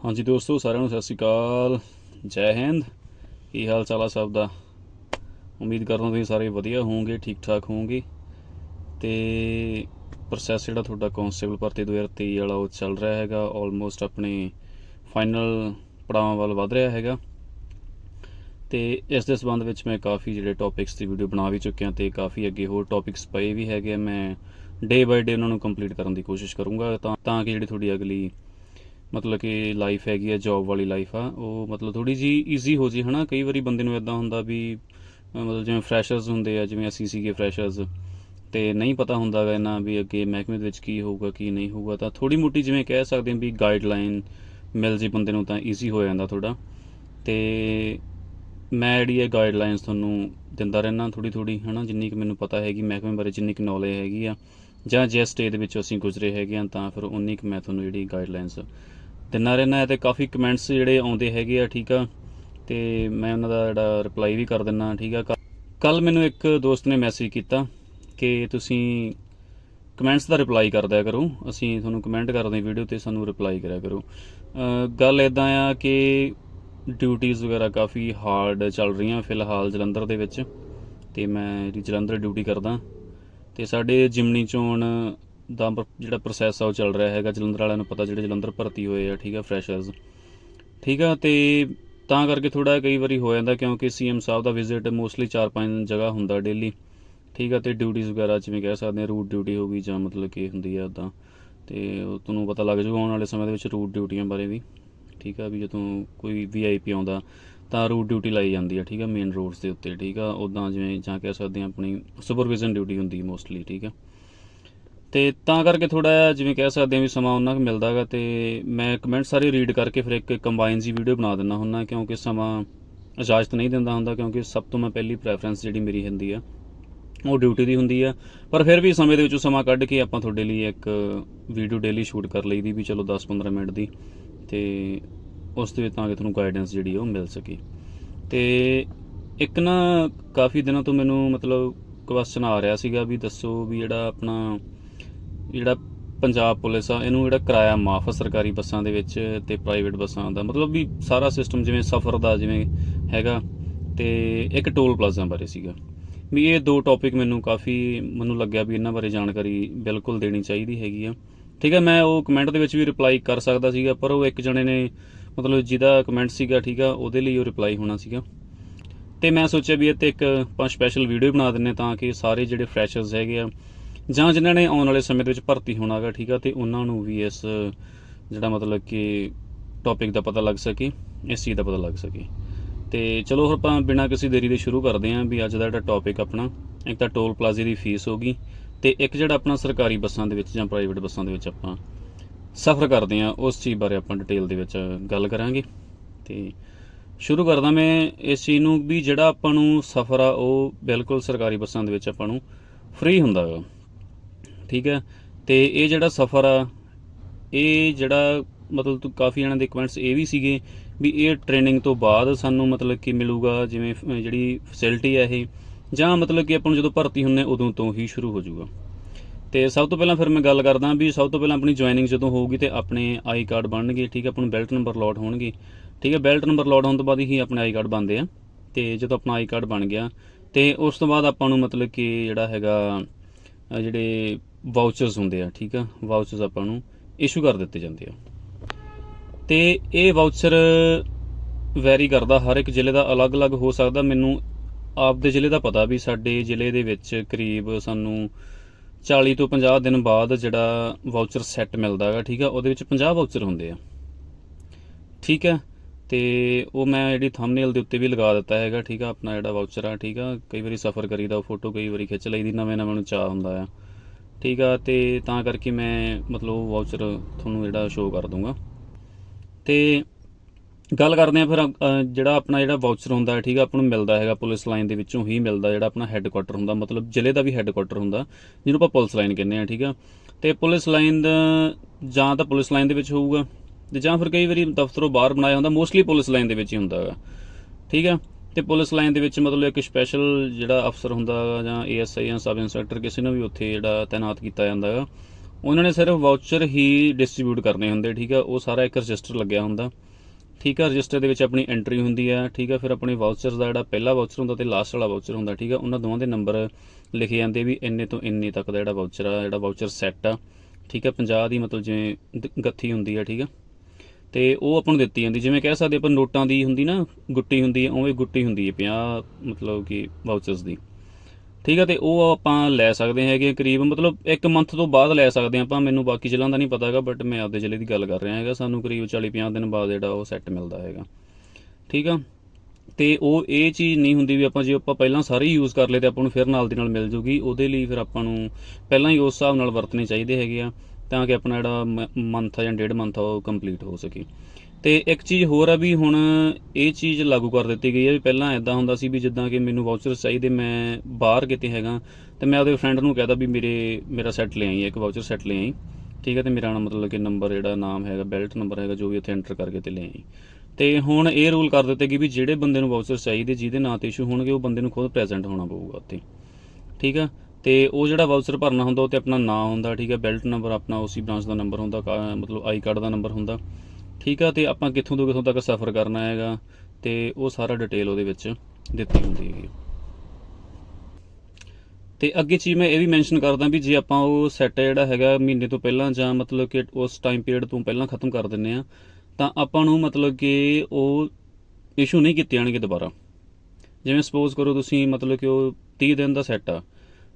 ਹਾਂਜੀ ਦੋਸਤੋ, ਸਾਰਿਆਂ ਨੂੰ ਸਤਿ ਸ਼੍ਰੀ ਅਕਾਲ। ਜੈ ਹਿੰਦ। ਕੀ ਹਾਲ ਚਾਲ ਆ ਸਭ ਦਾ? ਉਮੀਦ ਕਰਦਾ ਤੁਸੀਂ ਸਾਰੇ ਵਧੀਆ ਹੋਵੋਗੇ, ਠੀਕ ਠਾਕ ਹੋਵੋਗੇ। ਤੇ ਪ੍ਰੋਸੈਸ ਜਿਹੜਾ ਤੁਹਾਡਾ ਕਾਂਸਟੇਬਲ ਭਰਤੀ 2023 ਵਾਲਾ ਉਹ ਚੱਲ ਰਿਹਾ ਹੈਗਾ। ਆਲਮੋਸਟ ਆਪਣੇ ਫਾਈਨਲ ਪੜਾਵਾਂ ਵੱਲ ਵਧ ਰਿਹਾ ਹੈਗਾ। ਤੇ ਇਸ ਦੇ ਸੰਬੰਧ ਵਿੱਚ ਮੈਂ ਕਾਫੀ ਜਿਹੜੇ ਟੌਪਿਕਸ ਦੀ ਵੀਡੀਓ ਬਣਾ ਵੀ ਚੁੱਕਿਆ ਤੇ ਕਾਫੀ ਅੱਗੇ ਹੋਰ ਟੌਪਿਕਸ ਪਏ ਵੀ ਹੈਗੇ ਆ। ਮੈਂ ਡੇ ਬਾਈ ਡੇ ਉਹਨਾਂ ਨੂੰ ਕੰਪਲੀਟ ਕਰਨ ਦੀ ਕੋਸ਼ਿਸ਼ ਕਰੂੰਗਾ ਤਾਂ ਤਾਂ ਕਿ ਜਿਹੜੀ ਤੁਹਾਡੀ ਅਗਲੀ ਮਤਲਬ ਕਿ ਲਾਈਫ ਹੈਗੀ ਆ ਜੌਬ ਵਾਲੀ ਲਾਈਫ ਆ, ਉਹ ਮਤਲਬ ਥੋੜੀ ਜੀ ਈਜ਼ੀ ਹੋ ਜੇ ਹਨਾ? ਕਈ ਵਾਰੀ ਬੰਦੇ ਨੂੰ ਇਦਾਂ ਹੁੰਦਾ ਵੀ ਮਤਲਬ ਜਿਵੇਂ ਫਰੈਸ਼ਰਸ ਹੁੰਦੇ ਆ, ਜਿਵੇਂ ਅਸੀਂ ਸੀਗੇ ਫਰੈਸ਼ਰਸ ਤੇ ਨਹੀਂ ਪਤਾ ਹੁੰਦਾ ਗਾ ਇਹਨਾਂ ਵੀ ਅੱਗੇ ਮਹਿਕਮੇ ਦੇ ਵਿੱਚ ਕੀ ਹੋਊਗਾ, ਕੀ ਨਹੀਂ ਹੋਊਗਾ, ਤਾਂ ਥੋੜੀ ਮੋਟੀ ਜਿਵੇਂ ਕਹਿ ਸਕਦੇ ਹਾਂ ਵੀ ਗਾਈਡਲਾਈਨ ਮਿਲ ਜੇ ਬੰਦੇ ਨੂੰ, ਤਾਂ ਈਜ਼ੀ ਹੋ ਜਾਂਦਾ ਥੋੜਾ ਤੇ ਮੈਂ ਜਿਹੜੀ ਇਹ ਗਾਈਡਲਾਈਨਸ ਤੁਹਾਨੂੰ ਦਿੰਦਾ ਰਹਿਣਾ ਥੋੜੀ ਥੋੜੀ ਹਨਾ? ਜਿੰਨੀ ਕਿ ਮੈਨੂੰ ਪਤਾ ਹੈਗੀ, ਮਹਿਕਮੇ ਬਾਰੇ ਜਿੰਨੀ ਕਿ ਨੌਲੇਜ ਹੈਗੀ ਆ ਜਾਂ ਜੇ ਸਟੇਜ ਦੇ ਵਿੱਚੋਂ ਅਸੀਂ ਗੁਜ਼ਰੇ ਹੈਗੇ ਹਾਂ, ਤਾਂ ਫਿਰ ਉਨੀ ਕੁ ਮੈਂ ਤੁਹਾਨੂੰ ਜਿਹੜੀ ਗਾਈਡਲਾਈਨਸ ਦਿੰਦਾ ਰਹਿਣਾ ਤੇ ਕਾਫੀ ਕਮੈਂਟਸ ਜਿਹੜੇ ਆਉਂਦੇ ਹੈਗੇ ਆ, ਠੀਕ ਆ? ਤੇ ਮੈਂ ਉਹਨਾਂ ਦਾ ਜਿਹੜਾ ਰਿਪਲਾਈ ਵੀ ਕਰ ਦਿੰਦਾ ਠੀਕ ਆ? ਕੱਲ ਮੈਨੂੰ ਇੱਕ ਦੋਸਤ ਨੇ ਮੈਸੇਜ ਕੀਤਾ ਕਿ ਤੁਸੀਂ ਕਮੈਂਟਸ ਦਾ ਰਿਪਲਾਈ ਕਰਦਿਆ ਕਰੋ। ਅਸੀਂ ਤੁਹਾਨੂੰ ਕਮੈਂਟ ਕਰਦੇ ਵੀਡੀਓ ਤੇ, ਸਾਨੂੰ ਰਿਪਲਾਈ ਕਰਿਆ ਕਰੋ। ਗੱਲ ਇਦਾਂ ਆ ਕਿ ਡਿਊਟੀਆਂ ਵਗੈਰਾ ਕਾਫੀ ਹਾਰਡ ਚੱਲ ਰਹੀਆਂ ਫਿਲਹਾਲ ਜਲੰਧਰ ਦੇ ਵਿੱਚ। ਤੇ ਮੈਂ ਜਿਹੜੀ ਜਲੰਧਰ ਡਿਊਟੀ ਕਰਦਾ। ਤੇ ਸਾਡੇ ਜਿਮਨੀ ਚੋਣ ਦਾ ਪ- ਜਿਹੜਾ ਪ੍ਰੋਸੈਸ ਆ ਉਹ ਚੱਲ ਰਿਹਾ ਹੈਗਾ, ਜਲੰਧਰ ਵਾਲਿਆਂ ਨੂੰ ਪਤਾ ਜਿਹੜੇ ਜਲੰਧਰ ਭਰਤੀ ਹੋਏ ਆ, ਠੀਕ ਆ ਫਰੈਸ਼ਰਸ ਠੀਕ ਆ, ਤੇ ਤਾਂ ਕਰਕੇ ਥੋੜਾ ਕਈ ਵਾਰੀ ਹੋ ਜਾਂਦਾ ਕਿਉਂਕਿ ਸੀਐਮ ਸਾਹਿਬ ਦਾ ਵਿਜ਼ਿਟ ਮੋਸਟਲੀ 4-5 ਜਗ੍ਹਾ ਹੁੰਦਾ ਡੇਲੀ ਠੀਕ ਆ, ਤੇ ਡਿਊਟੀਆਂ ਵਗੈਰਾ ਜਿਵੇਂ ਕਹਿ ਸਕਦੇ ਆ ਰੂਟ ਡਿਊਟੀ ਹੋ ਗਈ ਜਾਂ ਮਤਲਬ ਕਿ ਹੁੰਦੀ ਆ ਉਦਾਂ ਤੇ ਤੁਹਾਨੂੰ ਪਤਾ ਲੱਗ ਜਾਊਗਾ, ਆਉਣ ਵਾਲੇ ਸਮੇਂ ਦੇ ਵਿੱਚ ਰੂਟ ਡਿਊਟੀਆਂ ਬਾਰੇ ਵੀ। ਠੀਕ ਆ, ਵੀ ਜਦੋਂ ਕੋਈ ਵੀਆਈਪੀ ਆਉਂਦਾ ਤਾਂ ਰੂਟ ਡਿਊਟੀ ਲਾਈ ਜਾਂਦੀ ਆ, ਠੀਕ ਆ ਮੇਨ ਰੋਡਸ ਦੇ ਉੱਤੇ, ਠੀਕ ਆ ਉਦਾਂ ਜਿਵੇਂ ਜਾਂ ਕਹਿ ਸਕਦੇ ਆ ਆਪਣੀ ਸੁਪਰਵਿਜ਼ਨ ਡਿਊਟੀ ਹੁੰਦੀ ਮੋਸਟਲੀ ਠੀਕ ਆ। ਤੇ ਤਾਂ ਕਰਕੇ ਥੋੜਾ ਜਿਵੇਂ ਕਹਿ ਸਕਦੇ ਆ ਵੀ ਸਮਾਂ ਉਹਨਾਂ ਕੁ ਮਿਲਦਾ ਗਾ ਤੇ ਮੈਂ ਕਮੈਂਟ ਸਾਰੇ ਰੀਡ ਕਰਕੇ ਫਿਰ ਇੱਕ ਕੰਬਾਈਨ ਜੀ ਵੀਡੀਓ ਬਣਾ ਦਿੰਦਾ ਹੁੰਦਾ, ਕਿਉਂਕਿ ਸਮਾਂ ਇਜਾਜ਼ਤ ਨਹੀਂ ਦਿੰਦਾ ਹੁੰਦਾ, ਕਿਉਂਕਿ ਸਭ ਤੋਂ ਮੈਂ ਪਹਿਲੀ ਪ੍ਰੈਫਰੈਂਸ ਜਿਹੜੀ ਮੇਰੀ ਹੁੰਦੀ ਆ, ਉਹ ਡਿਊਟੀ ਦੀ ਹੁੰਦੀ ਆ। ਪਰ ਫਿਰ ਵੀ ਸਮੇਂ ਦੇ ਵਿੱਚੋਂ ਸਮਾਂ ਕੱਢ ਕੇ ਆਪਾਂ ਤੁਹਾਡੇ ਲਈ ਇੱਕ ਵੀਡੀਓ ਡੇਲੀ ਸ਼ੂਟ ਕਰ ਲਈਦੀ ਵੀ ਚਲੋ 10-15 ਮਿੰਟ ਦੀ, ਤੇ ਉਸ ਦੇ ਵਿੱਚ ਤਾਂ ਕਿ ਤੁਹਾਨੂੰ ਗਾਈਡੈਂਸ ਜਿਹੜੀ ਉਹ ਮਿਲ ਸਕੇ। ਤੇ ਇੱਕ ਨਾ ਕਾਫੀ ਦਿਨਾਂ ਤੋਂ ਮੈਨੂੰ ਮਤਲਬ ਕੁਐਸਚਨ ਆ ਰਿਹਾ ਸੀਗਾ ਵੀ ਦੱਸੋ ਵੀ ਜਿਹੜਾ ਆਪਣਾ ਜਿਹੜਾ ਪੰਜਾਬ ਪੁਲਿਸ ਆ, ਇਹਨੂੰ ਜਿਹੜਾ ਕਿਰਾਇਆ ਮਾਫ ਆ ਸਰਕਾਰੀ ਬੱਸਾਂ ਦੇ ਵਿੱਚ ਤੇ ਪ੍ਰਾਈਵੇਟ ਬੱਸਾਂ ਦਾ। ਮਤਲਬ ਵੀ ਸਾਰਾ ਸਿਸਟਮ ਜਿਵੇਂ ਸਫ਼ਰ ਦਾ ਜਿਵੇਂ ਹੈਗਾ ਤੇ ਇੱਕ ਟੋਲ ਪਲਾਜ਼ਾ ਬਾਰੇ ਸੀਗਾ। ਵੀ ਇਹ ਦੋ ਟੌਪਿਕ ਮੈਨੂੰ ਕਾਫੀ ਮੈਨੂੰ ਲੱਗਿਆ ਵੀ ਇਹਨਾਂ ਬਾਰੇ ਜਾਣਕਾਰੀ ਬਿਲਕੁਲ ਦੇਣੀ ਚਾਹੀਦੀ ਹੈਗੀ ਆ। ਠੀਕ ਹੈ ਮੈਂ ਉਹ ਕਮੈਂਟ ਦੇ ਵਿੱਚ ਵੀ ਰਿਪਲਾਈ ਕਰ ਸਕਦਾ ਸੀਗਾ, ਪਰ ਉਹ ਇੱਕ ਜਣੇ ਨੇ ਮਤਲਬ ਜਿਹਦਾ ਕਮੈਂਟ ਸੀਗਾ ਠੀਕ ਆ, ਉਹਦੇ ਲਈ ਉਹ ਰਿਪਲਾਈ ਹੋਣਾ ਸੀਗਾ। ਤੇ ਮੈਂ ਸੋਚਿਆ ਵੀ ਇਹ ਤੇ ਇੱਕ ਆਪਾਂ ਸਪੈਸ਼ਲ ਵੀਡੀਓ ਬਣਾ ਦਿੰਨੇ ਤਾਂ ਕਿ ਸਾਰੇ ਜਿਹੜੇ ਫਰੈਸ਼ਰਸ ਹੈਗੇ ਆ, ਜਾਂ ਜਿਨ੍ਹਾਂ ਨੇ ਆਉਣ ਵਾਲੇ ਸਮੇਂ ਦੇ ਵਿੱਚ ਭਰਤੀ ਹੋਣਾਗਾ ਠੀਕ ਆ, ਤੇ ਉਹਨਾਂ ਨੂੰ ਵੀ ਇਸ, ਜਿਹੜਾ ਮਤਲਬ ਕਿ ਟੌਪਿਕ ਦਾ ਪਤਾ ਲੱਗ ਸਕੇ, ਇਸ ਚੀਜ਼ ਦਾ ਪਤਾ ਲੱਗ ਸਕੇ। ਤੇ ਚਲੋ ਹੁਣ ਆਪਾਂ ਬਿਨਾਂ ਕਿਸੇ ਦੇਰੀ ਦੇ ਸ਼ੁਰੂ ਕਰਦੇ ਆਂ ਵੀ ਅੱਜ ਦਾ ਜਿਹੜਾ ਟੌਪਿਕ ਆਪਣਾ, ਇੱਕ ਤਾਂ ਟੋਲ ਪਲਾਜ਼ੇ ਦੀ ਫੀਸ ਹੋਗੀ ਤੇ ਇੱਕ ਜਿਹੜਾ ਆਪਣਾ ਸਰਕਾਰੀ ਬੱਸਾਂ ਦੇ ਵਿੱਚ ਜਾਂ ਪ੍ਰਾਈਵੇਟ ਬੱਸਾਂ ਦੇ ਵਿੱਚ ਆਪਾਂ ਸਫ਼ਰ ਕਰਦੇ ਆਂ ਉਸ ਚੀਜ਼ ਬਾਰੇ ਆਪਾਂ ਡਿਟੇਲ ਦੇ ਵਿੱਚ ਗੱਲ ਕਰਾਂਗੇ। ਤੇ ਸ਼ੁਰੂ ਕਰਦਾ ਮੈਂ ਇਸ ਚੀਜ਼ ਨੂੰ ਵੀ ਜਿਹੜਾ ਆਪਾਂ ਨੂੰ ਸਫ਼ਰ ਆ, ਉਹ ਬਿਲਕੁਲ ਸਰਕਾਰੀ ਬੱਸਾਂ ਦੇ ਵਿੱਚ ਆਪਾਂ ਨੂੰ ਫ੍ਰੀ ਹੁੰਦਾ ਗਾ। ਠੀਕ ਹੈ? ਤੇ ਇਹ ਜਿਹੜਾ ਸਫ਼ਰ ਆ, ਇਹ ਜਿਹੜਾ ਮਤਲਬ ਕਾਫੀ ਜਣਾਂ ਦੇ ਕਮੈਂਟਸ ਇਹ ਵੀ ਸੀਗੇ ਵੀ ਇਹ ਟ੍ਰੇਨਿੰਗ ਤੋਂ ਬਾਅਦ ਸਾਨੂੰ ਮਤਲਬ ਕਿ ਮਿਲੂਗਾ, ਜਿਵੇਂ ਜਿਹੜੀ ਫੈਸਿਲਿਟੀ ਹੈ ਇਹ। ਜਾਂ ਮਤਲਬ ਕਿ ਆਪਾਂ ਨੂੰ ਜਦੋਂ ਭਰਤੀ ਹੁੰਨੇ ਉਦੋਂ ਤੋਂ ਹੀ ਸ਼ੁਰੂ ਹੋ ਜਾਊਗਾ। ਤੇ ਸਭ ਤੋਂ ਪਹਿਲਾਂ ਫਿਰ ਮੈਂ ਗੱਲ ਕਰਦਾ ਵੀ ਸਭ ਤੋਂ ਪਹਿਲਾਂ ਆਪਣੀ ਜੁਆਇਨਿੰਗ ਜਦੋਂ ਹੋਊਗੀ ਤੇ ਆਪਣੇ ਆਈ ਕਾਰਡ ਬਣਨਗੇ, ਠੀਕ ਹੈ? ਆਪਾਂ ਨੂੰ ਬੈਲਟ ਨੰਬਰ ਲੋਟ ਹੋਣਗੇ। ਠੀਕ ਹੈ? ਬੈਲਟ ਨੰਬਰ ਲੋਟ ਹੋਣ ਤੋਂ ਬਾਅਦ ਹੀ ਆਪਣੇ ਆਈ ਕਾਰਡ ਬਣਦੇ ਆ। ਤੇ ਜਦੋਂ ਆਪਣਾ ਆਈ ਕਾਰਡ ਬਣ ਗਿਆ, ਤੇ ਉਸ ਤੋਂ ਬਾਅਦ ਆਪਾਂ ਨੂੰ ਮਤਲਬ ਕਿ ਜਿਹੜਾ ਹੈਗਾ ਜਿਹੜੇ ਵਾਊਚਰਸ ਹੁੰਦੇ ਆ, ਠੀਕ ਆ? ਵਾਊਚਰਸ ਆਪਾਂ ਨੂੰ ਇਸ਼ੂ ਕਰ ਦਿੱਤੇ ਜਾਂਦੇ ਆ। ਤੇ ਇਹ ਵਾਊਚਰ ਵੈਰੀ ਕਰਦਾ ਹਰ ਇੱਕ ਜ਼ਿਲ੍ਹੇ ਦਾ, ਅਲੱਗ-ਅਲੱਗ ਹੋ ਸਕਦਾ। ਮੈਨੂੰ ਆਪਦੇ ਜ਼ਿਲ੍ਹੇ ਦਾ ਪਤਾ ਵੀ ਸਾਡੇ ਜ਼ਿਲ੍ਹੇ ਦੇ ਵਿੱਚ ਕਰੀਬ ਸਾਨੂੰ 40 ਤੋਂ 50 ਦਿਨ ਬਾਅਦ ਜਿਹੜਾ ਵਾਊਚਰ ਸੈੱਟ ਮਿਲਦਾ ਹੈਗਾ, ਠੀਕ ਆ, ਉਹਦੇ ਵਿੱਚ 50 ਵਾਊਚਰ ਹੁੰਦੇ ਆ। ਠੀਕ ਹੈ ਤੇ ਉਹ ਮੈਂ ਜਿਹੜੀ ਥੰਬਨੇਲ ਦੇ ਉੱਤੇ ਵੀ ਲਗਾ ਦਿੱਤਾ ਹੈਗਾ, ਠੀਕ ਆ, ਆਪਣਾ ਜਿਹੜਾ ਵਾਊਚਰ ਆ, ਠੀਕ ਆ, ਕਈ ਵਾਰੀ ਸਫ਼ਰ ਕਰੀਦਾ, ਉਹ ਫੋਟੋ ਕਈ ਵਾਰੀ ਖਿੱਚ ਲਈਦੀ, ਨਵੇਂ ਨਵੇਂ ਨੂੰ ਚਾਹ ਹੁੰਦਾ ਆ। ਠੀਕ ਆ? ਤੇ ਤਾਂ ਕਰਕੇ ਮੈਂ ਮਤਲਬ ਉਹ ਵਾਊਚਰ ਤੁਹਾਨੂੰ ਜਿਹੜਾ ਸ਼ੋਅ ਕਰ ਦੂੰਗਾ ਤੇ ਗੱਲ ਕਰਦੇ ਆ ਫਿਰ ਜਿਹੜਾ ਆਪਣਾ ਜਿਹੜਾ ਵਾਊਚਰ ਹੁੰਦਾ ਹੈ, ਠੀਕ ਆ, ਆਪਾਂ ਨੂੰ ਮਿਲਦਾ ਹੈਗਾ ਪੁਲਿਸ ਲਾਈਨ ਦੇ ਵਿੱਚੋਂ ਹੀ ਮਿਲਦਾ ਜਿਹੜਾ ਆਪਣਾ ਹੈੱਡਕੁਆਟਰ ਹੁੰਦਾ, ਮਤਲਬ ਜ਼ਿਲ੍ਹੇ ਦਾ ਵੀ ਹੈੱਡਕੁਆਟਰ ਹੁੰਦਾ, ਜਿਹਨੂੰ ਆਪਾਂ ਪੁਲਿਸ ਲਾਈਨ ਕਹਿੰਦੇ ਆ ਠੀਕ ਆ। ਤੇ ਪੁਲਿਸ ਲਾਈਨ ਦਾ, ਜਾਂ ਤਾਂ ਪੁਲਿਸ ਲਾਈਨ ਦੇ ਵਿੱਚ ਹੋਊਗਾ, ਤੇ ਜਾਂ ਫਿਰ ਕਈ ਵਾਰੀ ਦਫ਼ਤਰੋਂ ਬਾਹਰ ਬਣਾਇਆ ਹੁੰਦਾ ਮੋਸਟਲੀ ਪੁਲਿਸ ਲਾਈਨ ਦੇ ਵਿੱਚ ਹੀ ਹੁੰਦਾ ਹੈਗਾ, ਠੀਕ ਆ। ਤੇ ਪੁਲਿਸ ਲਾਈਨ ਦੇ ਵਿੱਚ ਮਤਲਬ ਇੱਕ ਸਪੈਸ਼ਲ ਜਿਹੜਾ ਅਫਸਰ ਹੁੰਦਾ ਹੈਗਾ, ਜਾਂ ਏਐਸਆਈ ਜਾਂ ਸਬ ਇੰਸਪੈਕਟਰ ਕਿਸੇ ਨੂੰ ਵੀ ਉੱਥੇ ਜਿਹੜਾ ਤਾਇਨਾਤ ਕੀਤਾ ਜਾਂਦਾ ਹੈਗਾ, ਉਹਨਾਂ ਨੇ ਸਿਰਫ ਵਾਊਚਰ ਹੀ ਡਿਸਟ੍ਰੀਬਿਊਟ ਕਰਨੇ ਹੁੰਦੇ, ਠੀਕ ਆ, ਉਹ ਸਾਰਾ ਇੱਕ ਰਜਿਸਟਰ ਲੱਗਿਆ ਹੁੰਦਾ। ਠੀਕ ਆ, ਰਜਿਸਟਰ ਦੇ ਵਿੱਚ ਆਪਣੀ ਐਂਟਰੀ ਹੁੰਦੀ ਆ, ਠੀਕ ਆ, ਫਿਰ ਆਪਣੇ ਵਾਊਚਰਸ ਦਾ ਜਿਹੜਾ ਪਹਿਲਾ ਵਾਊਚਰ ਹੁੰਦਾ ਤੇ ਲਾਸਟ ਵਾਲਾ ਵਾਊਚਰ ਹੁੰਦਾ, ਠੀਕ ਆ, ਉਹਨਾਂ ਦੋਵਾਂ ਦੇ ਨੰਬਰ ਲਿਖੇ ਜਾਂਦੇ ਵੀ ਇੰਨੇ ਤੋਂ ਇੰਨੇ ਤੱਕ ਦਾ ਜਿਹੜਾ ਵਾਊਚਰ ਆ, ਜਿਹੜਾ ਵਾਊਚਰ ਸੈੱਟ ਆ, ਠੀਕ ਆ 50 ਦੀ ਮਤਲਬ ਜਿਵੇਂ ਗੱਥੀ ਹੁੰਦੀ ਆ, ਠੀਕ ਆ। ਤੇ ਉਹ ਆਪਾਂ ਨੂੰ ਦਿੱਤੀ ਜਾਂਦੀ, ਜਿਵੇਂ ਕਹਿ ਸਕਦੇ ਆਪਾਂ ਨੋਟਾਂ ਦੀ ਹੁੰਦੀ ਨਾ, ਗੁੱਟੀ ਹੁੰਦੀ ਹੈ ਉਵੇਂ ਗੁੱਟੀ ਹੁੰਦੀ ਹੈ 50 ਮਤਲਬ ਕਿ ਵਾਊਚਰਸ ਦੀ। ਠੀਕ ਹੈ ਤੇ ਉਹ ਆਪਾਂ ਲੈ ਸਕਦੇ ਹੈਗੇ ਕਰੀਬ, ਮਤਲਬ 1 ਮੰਥ ਤੋਂ ਬਾਅਦ ਲੈ ਸਕਦੇ ਹਾਂ ਆਪਾਂ, ਮੈਨੂੰ ਬਾਕੀ ਜ਼ਿਲ੍ਹਿਆਂ ਦਾ ਨਹੀਂ ਪਤਾ ਹੈਗਾ ਬਟ ਮੈਂ ਆਪਦੇ ਜ਼ਿਲ੍ਹੇ ਦੀ ਗੱਲ ਕਰ ਰਿਹਾ ਹੈਗਾ, ਸਾਨੂੰ ਕਰੀਬ 40 50 ਦਿਨ ਬਾਅਦ ਜਿਹੜਾ ਉਹ ਸੈੱਟ ਮਿਲਦਾ ਹੈਗਾ। ਠੀਕ ਆ, ਤੇ ਉਹ ਇਹ ਚੀਜ਼ ਨਹੀਂ ਹੁੰਦੀ ਵੀ ਆਪਾਂ ਜੇ ਆਪਾਂ ਪਹਿਲਾਂ ਸਾਰੇ ਯੂਜ਼ ਕਰ ਲਏ ਤੇ ਆਪਾਂ ਨੂੰ ਫਿਰ ਨਾਲ ਦੀ ਨਾਲ ਮਿਲ ਜੂਗੀ, ਉਹਦੇ ਲਈ ਫਿਰ ਆਪਾਂ ਨੂੰ ਪਹਿਲਾਂ ਹੀ ਉਸ ਹਿਸਾਬ ਨਾਲ ਵਰਤਣੇ ਚਾਹੀਦੇ ਹੈਗੇ ਆ, ਤਾਂ ਕਿ ਆਪਣਾ ਜਿਹੜਾ ਮੰਥ ਆ ਜਾਂ ਡੇਢ ਮੰਥ ਆ, ਉਹ ਕੰਪਲੀਟ ਹੋ ਸਕੇ। ਤੇ ਇੱਕ ਚੀਜ਼ ਹੋਰ ਆ ਵੀ ਹੁਣ ਇਹ ਚੀਜ਼ ਲਾਗੂ ਕਰ ਦਿੱਤੀ ਗਈ ਹੈ ਵੀ ਪਹਿਲਾਂ ਐਦਾਂ ਹੁੰਦਾ ਸੀ ਵੀ ਜਿੱਦਾਂ ਕਿ ਮੈਨੂੰ ਵਾਊਚਰਸ ਚਾਹੀਦੇ, ਮੈਂ ਬਾਹਰ ਕਿਤੇ ਹੈਗਾ, ਤੇ ਮੈਂ ਉਹਦੇ ਫਰੈਂਡ ਨੂੰ ਕਹਦਾ ਵੀ ਮੇਰੇ, ਮੇਰਾ ਸੈੱਟ ਲੈ ਆਈ, ਇੱਕ ਵਾਊਚਰ ਸੈੱਟ ਲੈ ਆਈ, ਠੀਕ ਹੈ ਤੇ ਮੇਰਾ ਮਤਲਬ ਕਿ ਨੰਬਰ ਜਿਹੜਾ ਨਾਮ ਹੈਗਾ ਬੈਲਟ ਨੰਬਰ ਹੈਗਾ, ਜੋ ਵੀ ਇੱਥੇ ਐਂਟਰ ਕਰਕੇ ਤੇ ਲੈ ਆਈ। ਤੇ ਹੁਣ ਇਹ ਰੂਲ ਕਰ ਦਿੱਤੇ ਕਿ ਵੀ ਜਿਹੜੇ ਬੰਦੇ ਨੂੰ ਵਾਊਚਰ ਚਾਹੀਦੇ, ਜਿਹਦੇ ਨਾਂ ਤੇ ਇਸ਼ੂ ਹੋਣਗੇ, ਉਹ ਬੰਦੇ ਨੂੰ ਖੁਦ ਪ੍ਰੈਜ਼ੈਂਟ ਹੋਣਾ ਪਊਗਾ ਉੱਥੇ, ਠੀਕ ਆ? ਤੇ ਉਹ ਜਿਹੜਾ ਵਾਊਚਰ ਭਰਨਾ ਹੁੰਦਾ, ਉਹ ਤੇ ਆਪਣਾ ਨਾਂ ਹੁੰਦਾ, ਠੀਕ ਹੈ ਬੈਲਟ ਨੰਬਰ ਆਪਣਾ ਉਸੇ ਬ੍ਰਾਂਚ ਦਾ ਨੰਬਰ ਹੁੰਦਾ, ਕਾ- ਮਤਲਬ ਆਈ ਕਾਰਡ ਦਾ ਨੰਬਰ ਹੁੰਦਾ। ਠੀਕ ਆ ਤੇ ਆਪਾਂ ਕਿੱਥੋਂ ਤੋਂ ਕਿੱਥੋਂ ਤੱਕ ਸਫ਼ਰ ਕਰਨਾ ਹੈਗਾ ਤੇ ਉਹ ਸਾਰਾ ਡਿਟੇਲ ਉਹਦੇ ਵਿੱਚ ਦਿੱਤੀ ਹੁੰਦੀ ਹੈਗੀ ਤੇ ਅੱਗੇ ਚੀਜ਼ ਮੈਂ ਇਹ ਵੀ ਮੈਂਸ਼ਨ ਕਰਦਾ ਵੀ ਜੇ ਆਪਾਂ ਉਹ ਸੈੱਟ ਜਿਹੜਾ ਹੈਗਾ ਮਹੀਨੇ ਤੋਂ ਪਹਿਲਾਂ ਜਾਂ ਮਤਲਬ ਕਿ ਉਸ ਟਾਈਮ ਪੀਰੀਅਡ ਤੋਂ ਪਹਿਲਾਂ ਖਤਮ ਕਰ ਦਿੰਨੇ ਆ, ਤਾਂ ਆਪਾਂ ਨੂੰ ਮਤਲਬ ਕਿ ਉਹ ਇਸ਼ੂ ਨਹੀਂ ਕੀਤੇ ਜਾਣਗੇ ਦੁਬਾਰਾ। ਜਿਵੇਂ ਸਪੋਜ਼ ਕਰੋ ਤੁਸੀਂ ਮਤਲਬ ਕਿ ਉਹ 30 ਦਿਨ ਦਾ ਸੈੱਟ ਆ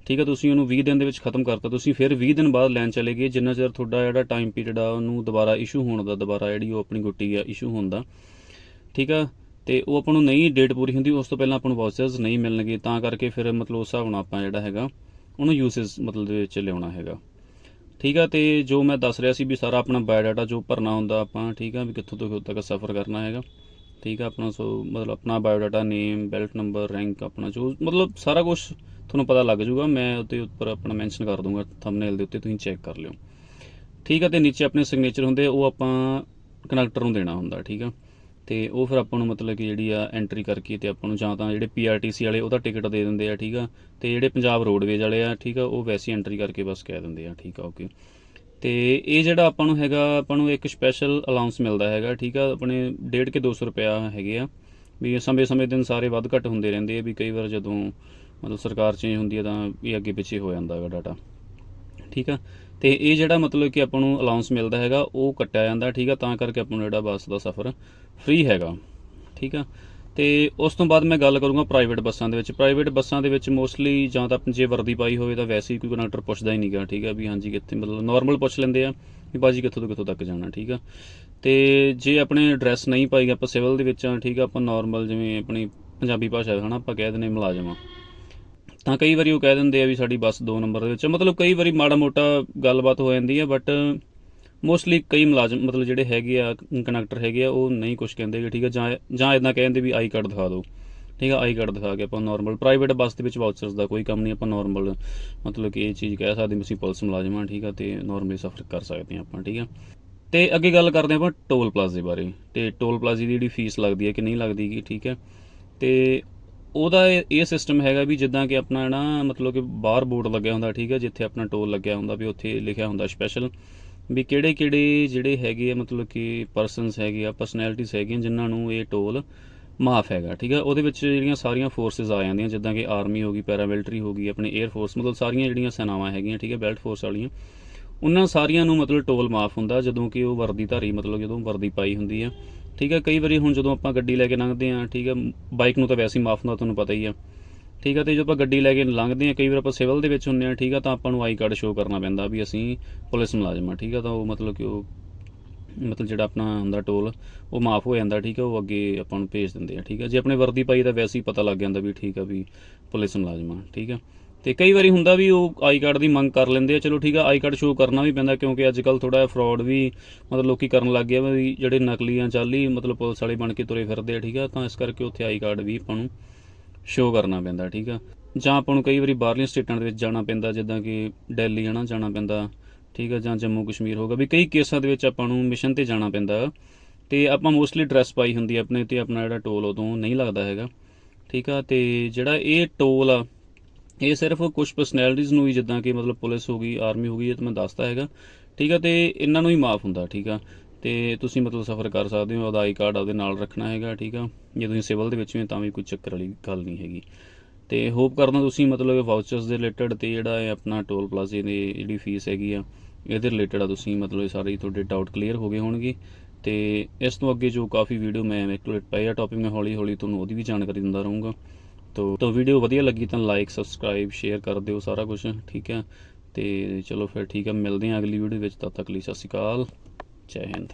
ਠੀਕ ਹੈ, ਤੁਸੀਂ ਉਹਨੂੰ 20 ਦਿਨ ਦੇ ਵਿੱਚ ਖਤਮ ਕਰਤਾ। ਤੁਸੀਂ ਫਿਰ 20 ਦਿਨ ਬਾਅਦ ਲੈਣ ਚਲੇ ਗਏ, ਜਿੰਨਾ ਚਿਰ ਤੁਹਾਡਾ ਜਿਹੜਾ ਟਾਈਮ ਪੀਰੀਅਡ ਆ, ਉਹਨੂੰ ਦੁਬਾਰਾ ਇਸ਼ੂ ਹੋਣ ਦਾ, ਦੁਬਾਰਾ ਜਿਹੜੀ ਉਹ ਆਪਣੀ ਗੁੱਟੀ ਆ ਇਸ਼ੂ ਹੁੰਦਾ ਠੀਕ ਆ, ਤੇ ਉਹ ਆਪਾਂ ਨੂੰ ਨਹੀਂ ਡੇਟ ਪੂਰੀ ਹੁੰਦੀ, ਉਸ ਤੋਂ ਪਹਿਲਾਂ ਆਪਾਂ ਨੂੰ ਵਾਊਚਰਸ ਨਹੀਂ ਮਿਲਣਗੇ, ਤਾਂ ਕਰਕੇ ਫਿਰ ਮਤਲਬ ਉਸ ਹਿਸਾਬ ਨਾਲ ਆਪਾਂ ਜਿਹੜਾ ਹੈਗਾ, ਉਹਨੂੰ ਯੂਸੇਜ ਮਤਲਬ ਦੇ ਵਿੱਚ ਲਿਆਉਣਾ ਹੈਗਾ। ਠੀਕ ਆ, ਤੇ ਜੋ ਮੈਂ ਦੱਸ ਰਿਹਾ ਸੀ ਵੀ ਸਾਰਾ ਆਪਣਾ ਬਾਇਓਡਾਟਾ ਜੋ ਭਰਨਾ ਹੁੰਦਾ ਆਪਾਂ, ਠੀਕ ਆ, ਵੀ ਕਿੱਥੋਂ ਤੋਂ ਕਿੱਥੋਂ ਤੱਕ ਸਫ਼ਰ ਕਰਨਾ ਹੈਗਾ। ਠੀਕ ਆ, ਆਪਣਾ ਸੋ ਮਤਲਬ ਆਪਣਾ biodata name belt number rank ਆਪਣਾ ਜੋ ਮਤਲਬ ਸਾਰਾ ਕੁਝ ਤੁਹਾਨੂੰ ਪਤਾ ਲੱਗ ਜਾਊਗਾ ਮੈਂ ਉਹਦੇ ਉੱਪਰ ਆਪਣਾ ਮੈਂਸ਼ਨ ਕਰ ਦੂੰਗਾ ਥੰਬਨੇਲ ਦੇ ਉੱਤੇ ਤੁਸੀਂ ਚੈੱਕ ਕਰ ਲਿਓ। ਠੀਕ ਆ ਤੇ ਨੀਚੇ ਆਪਣੇ ਸਿਗਨੇਚਰ ਹੁੰਦੇ ਆ, ਉਹ ਆਪਾਂ ਕਨੈਕਟਰ ਨੂੰ ਦੇਣਾ ਹੁੰਦਾ ਠੀਕ ਆ? ਤੇ ਉਹ ਫਿਰ ਆਪਾਂ ਨੂੰ ਮਤਲਬ ਕਿ ਜਿਹੜੀ ਆ ਐਂਟਰੀ ਕਰਕੇ ਤੇ ਆਪਾਂ ਨੂੰ ਜਾਂ ਤਾਂ ਜਿਹੜੇ ਪੀਆਰਟੀਸੀ ਵਾਲੇ ਉਹਦਾ ਟਿਕਟ ਦੇ ਦਿੰਦੇ ਆ ਠੀਕ ਆ? ਤੇ ਜਿਹੜੇ ਪੰਜਾਬ ਰੋਡਵੇਜ਼ ਵਾਲੇ ਆ ਠੀਕ ਆ ਉਹ ਵੈਸੀ ਐਂਟਰੀ ਕਰਕੇ ਬਸ ਕਹਿ ਦਿੰਦੇ ਆ ਠੀਕ ਆ ਓਕੇ ਤੇ ਇਹ ਜਿਹੜਾ ਆਪਾਂ ਨੂੰ ਹੈਗਾ ਆਪਾਂ ਨੂੰ ਇੱਕ ਸਪੈਸ਼ਲ ਅਲਾਉਂਸ ਮਿਲਦਾ ਹੈਗਾ ਠੀਕ ਆ? ਆਪਣੇ 1.5 ਕੇ 200 ਰੁਪਿਆ ਹੈਗੇ ਆ। ਵੀ ਸਮੇਂ ਸਮੇਂ ਦਿਨ ਸਾਰੇ ਵੱਧ ਘੱਟ ਹੁੰਦੇ ਰਹਿੰਦੇ ਆ ਵੀ ਕਈ ਵਾਰ ਜਦੋਂ ਮਤਲਬ ਸਰਕਾਰ ਚੇਂਜ ਹੁੰਦੀ ਹੈ ਤਾਂ ਇਹ ਅੱਗੇ ਪਿੱਛੇ ਹੋ ਜਾਂਦਾ ਹੈਗਾ ਡਾਟਾ ਠੀਕ ਆ? ਤੇ ਇਹ ਜਿਹੜਾ ਮਤਲਬ ਕਿ ਆਪਾਂ ਨੂੰ ਅਲਾਉਂਸ ਮਿਲਦਾ ਹੈਗਾ, ਉਹ ਕੱਟਿਆ ਜਾਂਦਾ, ਠੀਕ ਆ? ਤਾਂ ਕਰਕੇ ਆਪਾਂ ਨੂੰ ਜਿਹੜਾ ਬੱਸ ਦਾ ਸਫ਼ਰ ਫ੍ਰੀ ਹੈਗਾ। ਠੀਕ ਆ? ਤੇ ਉਸ ਤੋਂ ਬਾਅਦ ਮੈਂ ਗੱਲ ਕਰੂੰਗਾ ਪ੍ਰਾਈਵੇਟ ਬੱਸਾਂ ਦੇ ਵਿੱਚ। ਪ੍ਰਾਈਵੇਟ ਬੱਸਾਂ ਦੇ ਵਿੱਚ ਮੋਸਟਲੀ ਜਾਂ ਤਾਂ ਜੇ ਵਰਦੀ ਪਾਈ ਹੋਵੇ ਤਾਂ ਵੈਸੇ ਹੀ ਕੋਈ ਕੰਡਕਟਰ ਪੁੱਛਦਾ ਹੀ ਨਹੀਂਗਾ, ਠੀਕ ਆ? ਵੀ ਹਾਂਜੀ, ਕਿੱਥੇ ਮਤਲਬ ਨਾਰਮਲ ਪੁੱਛ ਲੈਂਦੇ ਆ ਵੀ ਬਾਜੀ ਕਿੱਥੋਂ ਤੋਂ ਕਿੱਥੋਂ ਤੱਕ ਜਾਣਾ, ਠੀਕ ਆ? ਤੇ ਜੇ ਆਪਣੇ ਐਡਰੈਸ ਨਹੀਂ ਪਾਈ, ਆਪਾਂ ਸਿਵਲ ਦੇ ਵਿੱਚ ਆ, ਠੀਕ ਆ? ਆਪਾਂ ਨਾਰਮਲ ਜਿਵੇਂ ਆਪਣੀ ਪੰਜਾਬੀ ਭਾਸ਼ਾ ਹੈ ਹਨਾ ਆਪਾਂ ਕਹਿ ਦਿੰਦੇ ਮੁਲਾਜ਼ਮ। ਆ ਤਾਂ ਕਈ ਵਾਰੀ ਉਹ ਕਹਿ ਦਿੰਦੇ ਆ ਵੀ ਸਾਡੀ ਬੱਸ 2 ਨੰਬਰ ਦੇ ਵਿੱਚ ਮਤਲਬ ਕਈ ਵਾਰੀ ਮਾੜਾ ਮੋਟਾ ਗੱਲਬਾਤ ਹੋ ਜਾਂਦੀ ਹੈ ਬਟ ਮੋਸਟਲੀ ਕਈ ਮੁਲਾਜ਼ਮ, ਮਤਲਬ ਜਿਹੜੇ ਹੈਗੇ ਆ, ਕੰਡਕਟਰ ਹੈਗੇ ਆ, ਉਹ ਨਹੀਂ ਕੁਝ ਕਹਿੰਦੇ ਕਿ ਠੀਕ ਆ, ਜਾਂ ਜਾਂ ਇਦਾਂ ਕਹਿੰਦੇ ਵੀ ਆਈ ਕਾਰਡ ਦਿਖਾ ਦਿਓ। ਠੀਕ ਆ, ਆਈ ਕਾਰਡ ਦਿਖਾ ਕੇ ਆਪਾਂ ਨਾਰਮਲ ਪ੍ਰਾਈਵੇਟ ਬੱਸ ਦੇ ਵਿੱਚ ਵਾਊਚਰਸ ਦਾ ਕੋਈ ਕੰਮ ਨਹੀਂ, ਆਪਾਂ ਨਾਰਮਲ ਮਤਲਬ ਕਿ ਇਹ ਚੀਜ਼ ਕਹਿ ਸਕਦੇ ਅਸੀਂ ਪੁਲਿਸ ਮੁਲਾਜ਼ਮ ਆ, ਠੀਕ ਆ, ਤੇ ਨਾਰਮਲੀ ਸਫ਼ਰ ਕਰ ਸਕਦੇ ਆ ਆਪਾਂ, ਠੀਕ ਆ। ਤੇ ਅੱਗੇ ਗੱਲ ਕਰਦੇ ਆਪਾਂ ਟੋਲ ਪਲਾਜ਼ੇ ਬਾਰੇ। ਤੇ ਟੋਲ ਪਲਾਜ਼ੇ ਦੀ ਜਿਹੜੀ ਫੀਸ ਲੱਗਦੀ ਹੈ ਕਿ ਨਹੀਂ ਲੱਗਦੀ ਗੀ, ਠੀਕ ਹੈ ਤੇ ਉਹਦਾ ਇਹ- ਇਹ ਸਿਸਟਮ ਹੈਗਾ ਵੀ ਜਿੱਦਾਂ ਕਿ ਆਪਣਾ ਨਾ ਮਤਲਬ ਕਿ ਬਾਹਰ ਬੋਰਡ ਲੱਗਿਆ ਹੁੰਦਾ, ਠੀਕ ਹੈ, ਜਿੱਥੇ ਆਪਣਾ ਟੋਲ ਲੱਗਿਆ ਹੁੰਦਾ ਵੀ ਉੱਥੇ ਲਿਖਿਆ ਹੁੰਦਾ ਸਪੈਸ਼ਲ ਵੀ ਕਿਹੜੇ ਕਿਹੜੇ ਜਿਹੜੇ ਹੈਗੇ ਆ ਮਤਲਬ ਕਿ ਪਰਸਨਸ ਹੈਗੇ ਆ ਪਰਸਨੈਲਿਟੀਜ਼ ਹੈਗੀਆਂ ਜਿਨ੍ਹਾਂ ਨੂੰ ਇਹ ਟੋਲ ਮਾਫ ਹੈਗਾ, ਠੀਕ ਹੈ। ਉਹਦੇ ਵਿੱਚ ਜਿਹੜੀਆਂ ਸਾਰੀਆਂ ਫੋਰਸਸ ਆ ਜਾਂਦੀਆਂ, ਜਿੱਦਾਂ ਕਿ ਆਰਮੀ ਹੋ ਗਈ ਪੈਰਾਮਿਲਟਰੀ ਹੋ ਗਈ, ਆਪਣੇ 에ਅਰ ਫੋਰਸ ਮਤਲਬ ਸਾਰੀਆਂ ਜਿਹੜੀਆਂ ਸੈਨਾਵਾਂ ਹੈਗੀਆਂ, ਠੀਕ ਹੈ ਬੈਲਟ ਫੋਰਸ ਵਾਲੀਆਂ, ਉਹਨਾਂ ਸਾਰੀਆਂ ਨੂੰ ਮਤਲਬ ਟੋਲ ਮਾਫ ਹੁੰਦਾ ਜਦੋਂ ਕਿ ਉਹ ਵਰਦੀ ਧਾਰੀ, ਮਤਲਬ ਜਦੋਂ ਵਰਦੀ ਪਾਈ ਹੁੰਦੀ ਆ। ਠੀਕ ਹੈ, ਕਈ ਵਾਰੀ ਹੁਣ ਜਦੋਂ ਆਪਾਂ ਗੱਡੀ ਲੈ ਕੇ ਲੰਘਦੇ ਆ ਠੀਕ ਹੈ, ਬਾਈਕ ਨੂੰ ਤਾਂ ਵੈਸੇ ਹੀ ਮਾਫ ਹੁੰਦਾ, ਤੁਹਾਨੂੰ ਪਤਾ ਹੀ ਆ ਠੀਕ ਹੈ, ਤੇ ਜਦੋਂ ਆਪਾਂ ਗੱਡੀ ਲੈ ਕੇ ਲੰਘਦੇ ਆ ਕਈ ਵਾਰ ਆਪਾਂ ਸਿਵਲ ਦੇ ਵਿੱਚ ਹੁੰਨੇ ਆ ਠੀਕ ਆ ਤਾਂ ਆਪਾਂ ਨੂੰ ਆਈ ਕਾਰਡ ਸ਼ੋਅ ਕਰਨਾ ਪੈਂਦਾ ਵੀ ਅਸੀਂ ਪੁਲਿਸ ਮੁਲਾਜ਼ਮ ਆ ਠੀਕ ਆ ਤਾਂ ਉਹ ਮਤਲਬ ਕਿ ਉਹ ਮਤਲਬ ਜਿਹੜਾ ਆਪਣਾ ਹੁੰਦਾ ਟੋਲ, ਉਹ ਮਾਫ ਹੋ ਜਾਂਦਾ, ਠੀਕ ਆ ਉਹ ਅੱਗੇ ਆਪਾਂ ਨੂੰ ਭੇਜ ਦਿੰਦੇ ਆ, ਠੀਕ ਆ ਜੇ ਆਪਣੇ ਵਰਦੀ ਪਾਈ ਤਾਂ ਵੈਸੇ ਹੀ ਪਤਾ ਲੱਗ ਜਾਂਦਾ ਵੀ ਠੀਕ ਆ ਵੀ ਪੁਲਿਸ ਮੁਲਾਜ਼ਮ ਆ ਠੀਕ ਆ ਤੇ ਕਈ ਵਾਰੀ ਹੁੰਦਾ ਵੀ ਉਹ ਆਈ ਕਾਰਡ ਦੀ ਮੰਗ ਕਰ ਲੈਂਦੇ ਆ, ਚਲੋ ਠੀਕ ਆ, ਆਈ ਕਾਰਡ ਸ਼ੋਅ ਕਰਨਾ ਵੀ ਪੈਂਦਾ ਕਿਉਂਕਿ ਅੱਜ ਕੱਲ ਥੋੜਾ ਫਰਾਡ ਵੀ ਮਤਲਬ ਲੋਕੀ ਕਰਨ ਲੱਗ ਗਏ ਆ ਵੀ ਜਿਹੜੇ ਨਕਲੀ ਆ ਚਾਲੀ ਮਤਲਬ ਪੁਲਿਸ ਵਾਲੇ ਬਣ ਕੇ ਤੁਰੇ ਫਿਰਦੇ ਆ, ਠੀਕ ਆ, ਤਾਂ ਇਸ ਕਰਕੇ ਉੱਥੇ ਆਈ ਕਾਰਡ ਵੀ ਆਪਾਂ ਨੂੰ ਸ਼ੋਅ ਕਰਨਾ ਪੈਂਦਾ, ਠੀਕ ਆ। ਜਾਂ ਆਪਾਂ ਨੂੰ ਕਈ ਵਾਰੀ ਬਾਹਰਲੀਆਂ ਸਟੇਟਾਂ ਦੇ ਵਿੱਚ ਜਾਣਾ ਪੈਂਦਾ, ਜਿੱਦਾਂ ਕਿ ਦਿੱਲੀ ਹਨਾ ਜਾਣਾ ਪੈਂਦਾ, ਠੀਕ ਆ, ਜਾਂ ਜੰਮੂ ਕਸ਼ਮੀਰ ਹੋਗਾ ਵੀ ਕਈ ਕੇਸਾਂ ਦੇ ਵਿੱਚ ਆਪਾਂ ਨੂੰ ਮਿਸ਼ਨ ਤੇ ਜਾਣਾ ਪੈਂਦਾ। ਤੇ ਆਪਾਂ ਮੋਸਟਲੀ ਡਰੈਸ ਪਾਈ ਹੁੰਦੀ ਆਪਣੇ ਤੇ, ਆਪਣਾ ਜਿਹੜਾ ਟੋਲ ਉਦੋਂ ਨਹੀਂ ਲੱਗਦਾ ਹੈਗਾ, ਠੀਕ ਆ, ਤੇ ਜਿਹੜਾ ਇਹ ਟੋਲ ਆ ਇਹ ਸਿਰਫ ਕੁਝ ਪਰਸਨੈਲਿਟੀਜ਼ ਨੂੰ ਹੀ ਜਿੱਦਾਂ ਕਿ ਮਤਲਬ ਪੁਲਿਸ ਹੋ ਗਈ ਆਰਮੀ ਹੋ ਗਈ, ਇਹ ਤਾਂ ਮੈਂ ਦੱਸਦਾ ਹੈਗਾ। ਠੀਕ ਆ, ਤੇ ਇਹਨਾਂ ਨੂੰ ਹੀ ਮਾਫ ਹੁੰਦਾ, ਠੀਕ ਆ। ਤੇ ਤੁਸੀਂ ਮਤਲਬ ਸਫ਼ਰ ਕਰ ਸਕਦੇ ਹੋ ਉਹਦਾ ਆਈ ਕਾਰਡ ਆਪਦੇ ਨਾਲ ਰੱਖਣਾ ਹੈਗਾ, ਠੀਕ ਆ। ਜੇ ਤੁਸੀਂ ਸਿਵਲ ਦੇ ਵਿੱਚ ਹੋ, ਤਾਂ ਵੀ ਕੋਈ ਚੱਕਰ ਵਾਲੀ ਗੱਲ ਨਹੀਂ ਹੈਗੀ। ਤੇ ਹੋਪ ਕਰਦਾ ਤੁਸੀਂ ਮਤਲਬ ਵਾਊਚਰਸ ਦੇ ਰਿਲੇਟਡ ਤੇ ਜਿਹੜਾ ਹੈ ਆਪਣਾ ਟੋਲ ਪਲਾਜ਼ੇ ਦੀ ਜਿਹੜੀ ਫੀਸ ਹੈਗੀ ਆ, ਇਹਦੇ ਰਿਲੇਟਡ ਆ ਤੁਸੀਂ ਮਤਲਬ ਇਹ ਸਾਰੇ ਤੁਹਾਡੇ ਡਾਊਟ ਕਲੀਅਰ ਹੋ ਗਏ ਹੋਣਗੇ। ਤੇ ਇਸ ਤੋਂ ਅੱਗੇ ਜੋ ਕਾਫੀ ਵੀਡੀਓ ਮੈਂ ਇਨਕਲੂਡ ਪਈ ਆ ਟੌਪਿਕ ਮੈਂ ਹੌਲੀ ਹੌਲੀ ਤੁਹਾਨੂੰ ਉਹਦੀ ਵੀ ਜਾਣਕਾਰੀ ਦਿੰਦਾ ਰਹੂੰਗਾ। ਤੋ ਤੋ ਵੀਡੀਓ ਵਧੀਆ ਲੱਗੀ ਤਾਂ ਲਾਈਕ ਸਬਸਕ੍ਰਾਈਬ ਸ਼ੇਅਰ ਕਰ ਦਿਓ ਸਾਰਾ ਕੁਝ ਠੀਕ ਹੈ? ਤੇ ਚਲੋ ਫਿਰ ਠੀਕ ਹੈ, ਮਿਲਦੇ ਹਾਂ ਅਗਲੀ ਵੀਡੀਓ ਵਿੱਚ, ਤਦ ਤੱਕ ਲਈ ਸਤਿ ਸ਼੍ਰੀ ਅਕਾਲ, ਜੈ ਹਿੰਦ।